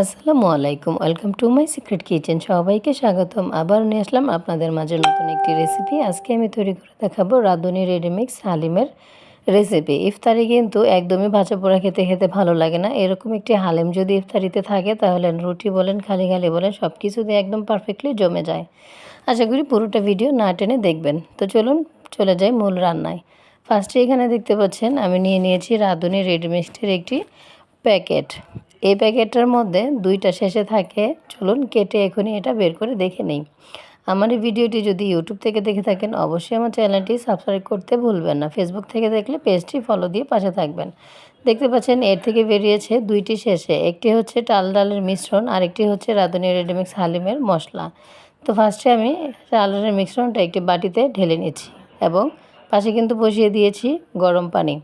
আসসালামু আলাইকুম, welcome to my secret kitchen. সবাইকে স্বাগতম। আবার নিয়ে আসলাম আপনাদের মাঝে নতুন একটি রেসিপি। আজকে আমি তৈরি করে দেখাবো রাঁধুনি রেডিমিক্স হালিমের রেসিপি। ইফতারি কিন্তু একদমই ভাজা পোড়া খেতে খেতে ভালো লাগে না। এরকম একটি হালিম যদি ইফতারিতে থাকে, তাহলে রুটি বলেন, খালি খালি বলেন সব কিছু দিয়ে একদম পারফেক্টলি জমে যায়। আশা করি পুরোটা ভিডিও না টেনে দেখবেন। তো চলুন, চলে যাই মূল রান্নায়। ফার্স্টে এখানে দেখতে পাচ্ছেন, আমি নিয়ে নিয়েছি রাঁধুনি রেডিমিক্সের একটি প্যাকেট। এই প্যাকেটটার মধ্যে দুইটা শেষে থাকে। চলুন কেটে এখনই এটা বের করে দেখে নেই। আমার ভিডিওটি যদি ইউটিউব থেকে দেখে থাকেন, অবশ্যই আমার চ্যানেলটি সাবস্ক্রাইব করতে ভুলবেন না। ফেসবুক থেকে দেখলে পেজটি ফলো দিয়ে পাশে থাকবেন। দেখতে পাচ্ছেন, এর থেকে বেরিয়েছে দুইটি শেষে। একটি হচ্ছে টাল ডালের মিশ্রণ, আরেকটি হচ্ছে রাঁধুনি রেডিমিক্স হালিমের মশলা। তো ফার্স্টে আমি টাল ডালের মিশ্রণটা একটি বাটিতে ঢেলে নিচ্ছি এবং পাশে কিন্তু বসিয়ে দিয়েছি গরম পানি।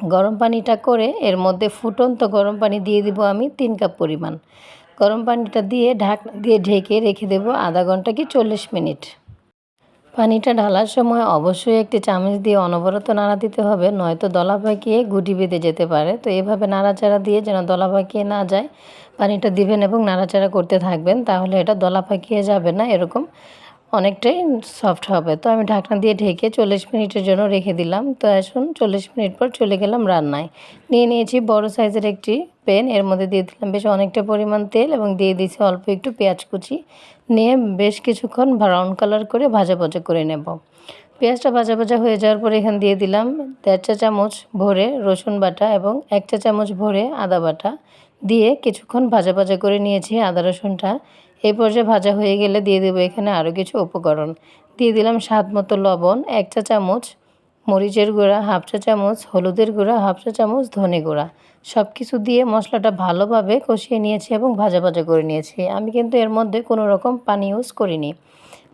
গরম পানিটা করে এর মধ্যে ফুটন্ত গরম পানি দিয়ে দিব আমি তিন কাপ পরিমাণ। গরম পানিটা দিয়ে ঢাকনা দিয়ে ঢেকে রেখে দেবো আধা ঘণ্টা কি চল্লিশ মিনিট। পানিটা ঢালার সময় অবশ্যই একটি চামচ দিয়ে অনবরত নাড়া দিতে হবে, নয়তো দলা পাকিয়ে গুটি বেঁধে যেতে পারে। তো এভাবে নাড়াচাড়া দিয়ে যেন দলা পাকিয়ে না যায়, পানিটা দিবেন এবং নাড়াচাড়া করতে থাকবেন, তাহলে এটা দলা পাকিয়ে যাবে না এরকম অনেকটাই সফট হবে। তো আমি ঢাকনা দিয়ে ঢেকে চল্লিশ মিনিটের জন্য রেখে দিলাম। তো আসুন চল্লিশ মিনিট পর চলে গেলাম রান্নায়। নিয়ে নিয়েছি বড় সাইজের একটি পেন এর মধ্যে দিয়ে দিলাম বেশ অনেকটা পরিমাণ তেল এবং দিয়ে দিয়েছি অল্প একটু পেঁয়াজ কুচি। নিয়ে বেশ কিছুক্ষণ ব্রাউন কালার করে ভাজা ভাজা করে নেব। পেঁয়াজটা ভাজা ভাজা হয়ে যাওয়ার পর এখানে দিয়ে দিলাম দেড় চা চামচ ভরে রসুন বাটা এবং এক চা চামচ ভরে আদা বাটা। দিয়ে কিছুক্ষণ ভাজা ভাজা করে নিয়েছি আদা রসুনটা। এই পর্যায়ে ভাজা হয়ে গেলে দিয়ে দেবো এখানে আরও কিছু উপকরণ। দিয়ে দিলাম স্বাদ মতো লবণ, এক চা চামচ মরিচের গুঁড়া, হাফ চা চামচ হলুদের গুঁড়া, হাফ চা চামচ ধনে গুঁড়া। সব কিছু দিয়ে মশলাটা ভালোভাবে কষিয়ে নিয়েছি এবং ভাজা ভাজা করে নিয়েছি। আমি কিন্তু এর মধ্যে কোনো রকম পানি ইউজ করিনি।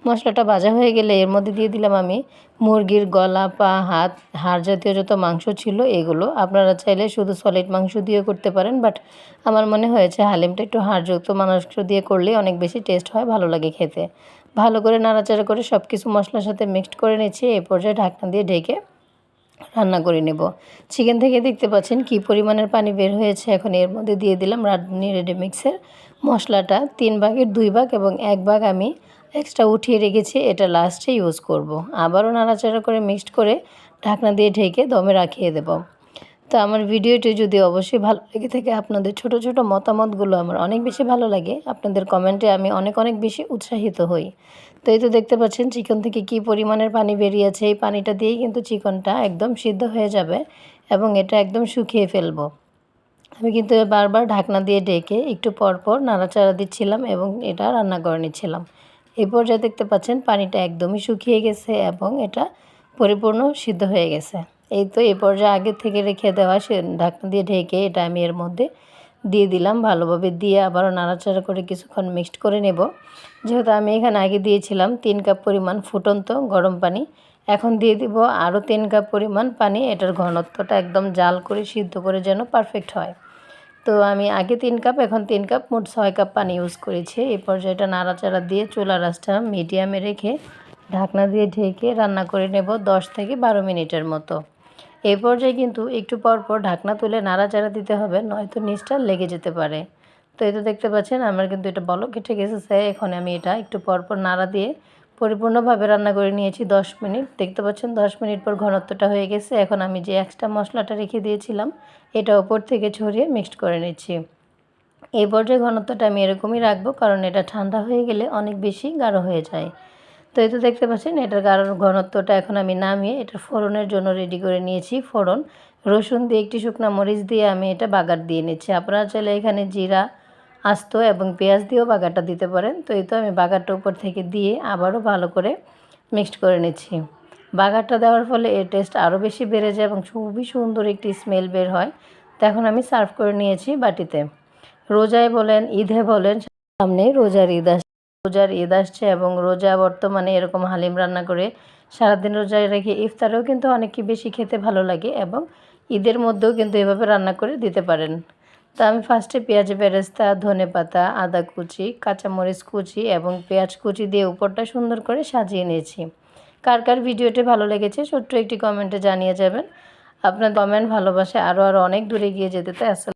মশলাটা ভাজা হয়ে গেলে এর মধ্যে দিয়ে দিলাম আমি মুরগির গলা, পা, হাত, হাড় জাতীয় যত মাংস ছিল এগুলো। আপনারা চাইলে শুধু সলিড মাংস দিয়ে করতে পারেন বাট আমার মনে হয়েছে হালিমটা একটু হাড়যুক্ত মাংস দিয়ে করলে অনেক বেশি টেস্ট হয়, ভালো লাগে খেতে। ভালো করে নাড়াচাড়া করে সব কিছু মশলার সাথে মিক্সড করে নিচ্ছি এই পর্যায়ে ঢাকনা দিয়ে ঢেকে রান্না করে নেব। চিকেন থেকে দেখতে পাচ্ছেন কি পরিমাণের পানি বের হয়েছে, এখন এর মধ্যে দিয়ে দিলাম রাঁধুনি রেডিমিক্সের মশলাটা তিন ভাগের দুই ভাগ এবং এক ভাগ আমি এক্সট্রা উঠিয়ে রেখেছি, এটা লাস্টে ইউজ করব। আবারও নাড়াচাড়া করে মিক্সড করে ঢাকনা দিয়ে ঢেকে দমে রাখিয়ে দেব। তো আমার ভিডিওটি যদি অবশ্যই ভালো লেগে থাকে, আপনাদের ছোট ছোট মতামতগুলো আমার অনেক বেশি ভালো লাগে। আপনাদের কমেন্টে আমি অনেক অনেক বেশি উৎসাহিত হই। তো এই তো দেখতে পাচ্ছেন, চিকেন থেকে কি পরিমাণের পানি বেরিয়েছে? এই পানিটা দিয়েই কিন্তু চিকেনটা একদম সিদ্ধ হয়ে যাবে এবং এটা একদম শুকিয়ে ফেলব। আমি কিন্তু বারবার ঢাকনা দিয়ে ডেকে একটু পরপর নাড়াচাড়া দিচ্ছিলাম এবং এটা রান্না করে নিচ্ছিলাম। এই পর্যায়ে দেখতে পাচ্ছেন পানিটা একদমই শুকিয়ে গেছে এবং এটা পরিপূর্ণ সিদ্ধ হয়ে গেছে। এই তো এই পর্যায়ে আগে থেকে রেখে দেওয়া সে ঢাকনা দিয়ে ঢেকে এটা আমি এর মধ্যে দিয়ে দিলাম। ভালোভাবে দিয়ে আবারও নাড়াচাড়া করে কিছুক্ষণ মিক্সড করে নেব। যেহেতু আমি এখানে আগে দিয়েছিলাম তিন কাপ পরিমাণ ফুটন্ত গরম পানি, এখন দিয়ে দিব আরও তিন কাপ পরিমাণ পানি। এটার ঘনত্বটা একদম জাল করে সিদ্ধ করে যেন পারফেক্ট হয়। তো আমি আগে তিন কাপ, এখন তিন কাপ, মোট ছয় কাপ পানি ইউজ করেছি। এই পর্যায়টা নাড়াচাড়া দিয়ে চুলা রাসটা মিডিয়ামে রেখে ঢাকনা দিয়ে ঢেকে রান্না করে নেব দশ থেকে বারো মিনিটের মতো। এই পর্যায়ে কিন্তু একটু পর পর ঢাকনা তুলে নাড়াচাড়া দিতে হবে, নয়তো নিচটা লেগে যেতে পারে। তো এই তো দেখতে পাচ্ছেন, আমার কিন্তু এটা বলো কেটে গেছে, এখন আমি এটা একটু পর পর নাড়া দিয়ে পরিপূর্ণভাবে রান্না করে নিয়েছি দশ মিনিট। দেখতে পাচ্ছেন, দশ মিনিট পর ঘনত্বটা হয়ে গেছে। এখন আমি যে এক্সট্রা মশলাটা রেখে দিয়েছিলাম, এটা ওপর থেকে ছড়িয়ে মিক্সড করে নিচ্ছি। এই পর্যায়ে ঘনত্বটা আমি এরকমই রাখব, কারণ এটা ঠান্ডা হয়ে গেলে অনেক বেশি গাঢ় হয়ে যায়। তো এই তো দেখতে পাচ্ছেন, এটার গাঢ় ঘনত্বটা এখন আমি নামিয়ে এটা ফোড়নের জন্য রেডি করে নিয়েছি। ফোড়ন, রসুন দিয়ে একটি শুকনো মরিচ দিয়ে আমি এটা বাগার দিয়ে নিচ্ছি। আপনারা চাইলে এখানে জিরা আস্ত এবং পেঁয়াজ দিয়েও বাগারটা দিতে পারেন। তো এই তো আমি বাগারটা উপর থেকে দিয়ে আবারও ভালো করে মিক্সড করে নিচ্ছি। বাগারটা দেওয়ার ফলে এর টেস্ট আরও বেশি বেড়ে যায় এবং খুবই সুন্দর একটি স্মেল বের হয়। তো এখন আমি সার্ভ করে নিয়েছি বাটিতে। রোজায় বলেন, ঈদে বলেন সামনে রোজার ঈদ আসছে রোজার ঈদ আসছে এবং রোজা বর্তমানে এরকম হালিম রান্না করে সারাদিন রোজায় রেখে ইফতারেও কিন্তু অনেক বেশি খেতে ভালো লাগে এবং ঈদের মধ্যেও কিন্তু এভাবে রান্না করে দিতে পারেন। তা আমি ফার্স্টে পেঁয়াজ, বেরেস্তা, ধনে পাতা, আদা কুচি, কাঁচামরিচ কুচি এবং পেঁয়াজ কুচি দিয়ে উপরটা সুন্দর করে সাজিয়ে নিয়েছি। কার কার ভিডিওটি ভালো লেগেছে ছোট্ট একটি কমেন্টে জানিয়ে যাবেন। আপনার কমেন্ট ভালোবাসে আরও আরও অনেক দূরে গিয়ে যেতে আসসালাম